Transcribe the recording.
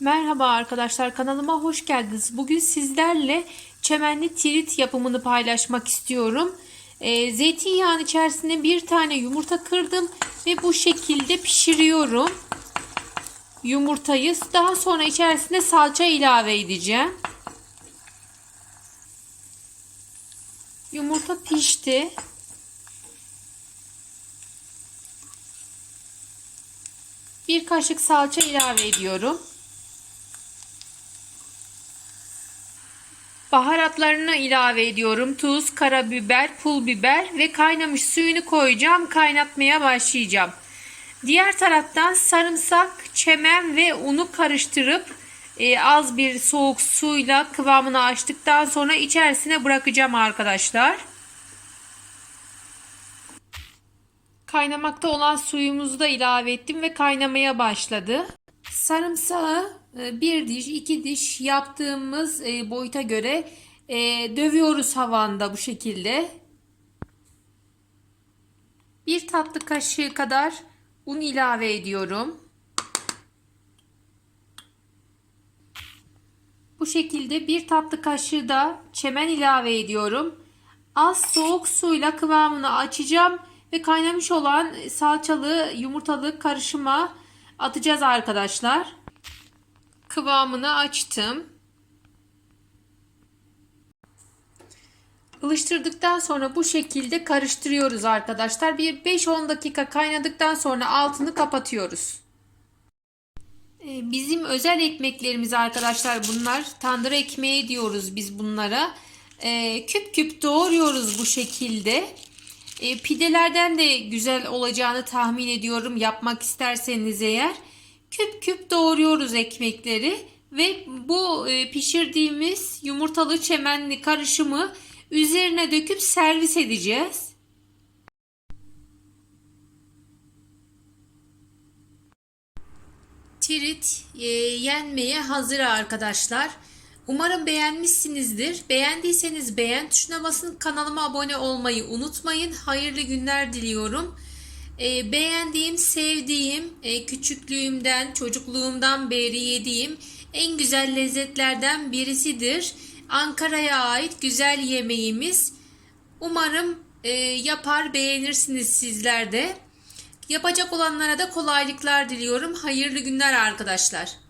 Merhaba arkadaşlar kanalıma hoş geldiniz. Bugün sizlerle çemenli tirit yapımını paylaşmak istiyorum. Ee, zeytinyağının içerisine bir tane yumurta kırdım ve bu şekilde pişiriyorum. Yumurtayı daha sonra içerisine salça ilave edeceğim. Yumurta pişti. Bir kaşık salça ilave ediyorum. Baharatlarını ilave ediyorum. Tuz, karabiber, pul biber ve kaynamış suyunu koyacağım. Kaynatmaya başlayacağım. Diğer taraftan sarımsak, çemen ve unu karıştırıp e, az bir soğuk suyla kıvamını açtıktan sonra içerisine bırakacağım arkadaşlar. Kaynamakta olan suyumuzu da ilave ettim ve kaynamaya başladı. Sarımsağı e, bir diş, iki diş yaptığımız e, boyuta göre e, dövüyoruz havanda bu şekilde. Bir tatlı kaşığı kadar un ilave ediyorum. Bu şekilde bir tatlı kaşığı da çemen ilave ediyorum. Az soğuk suyla kıvamını açacağım ve kaynamış olan salçalı yumurtalı karışıma atacağız arkadaşlar. Kıvamını açtım. Ilıştırdıktan sonra bu şekilde karıştırıyoruz arkadaşlar. Bir 5-10 dakika kaynadıktan sonra altını kapatıyoruz. Ee, Bizim özel ekmeklerimiz arkadaşlar bunlar. Tandır ekmeği diyoruz biz bunlara. Ee, küp küp doğruyoruz bu şekilde. E, pidelerden de güzel olacağını tahmin ediyorum yapmak isterseniz eğer. Küp küp doğruyoruz ekmekleri ve bu e, pişirdiğimiz yumurtalı çemenli karışımı üzerine döküp servis edeceğiz. Tirit e, yenmeye hazır arkadaşlar. Umarım beğenmişsinizdir. Beğendiyseniz beğen tuşuna basın. Kanalıma abone olmayı unutmayın. Hayırlı günler diliyorum. E, beğendiğim, sevdiğim, e, küçüklüğümden, çocukluğumdan beri yediğim en güzel lezzetlerden birisidir. Ankara'ya ait güzel yemeğimiz. Umarım e, yapar beğenirsiniz sizler de. Yapacak olanlara da kolaylıklar diliyorum. Hayırlı günler arkadaşlar.